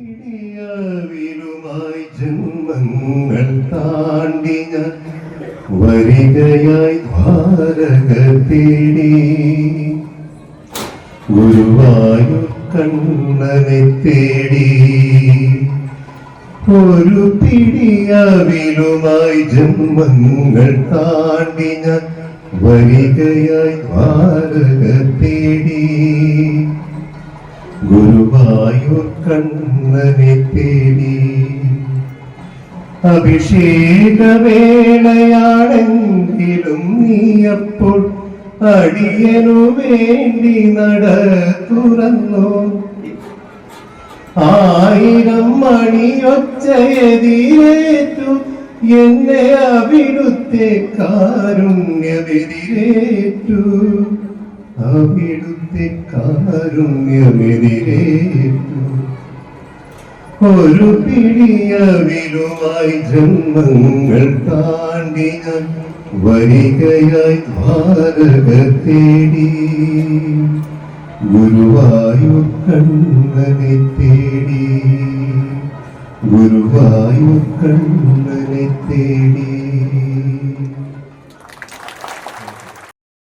പിടിയാവിലുമായി ജന്മങ്ങൾ താണ്ടി ഞാൻ വരികയായി ദ്വാരക തേടി ഗുരുവായൂർ കണ്ണനെ തേടി. ഒരു പിടിയാവിലുമായി ജന്മങ്ങൾ താണ്ടി ഞാൻ വരികയായി ദ്വാരക തേടി ഗുരുവായൂർ കണ്ണനെ തേടി. അഭിഷേകവേളയാണെങ്കിലും നീയപ്പോൾ അടിയനു വേണ്ടി നട തുറന്നു ആയിരം മണിയൊച്ചയെതിരേറ്റു എന്നെ അവിടുത്തെ കാരുണ്യമെതിരേറ്റു. അവിടുത്തെ കാരുണ്യമെതിരേറ്റു ഒരു പിടിയവിലുമായി ജന്മങ്ങൾ താണ്ടി ഞാൻ വരികയായി ഭാരത തേടി ഗുരുവായൂർ കണ്ണനെ തേടി. ഗുരുവായൂർ കണ്ണനെ തേടി.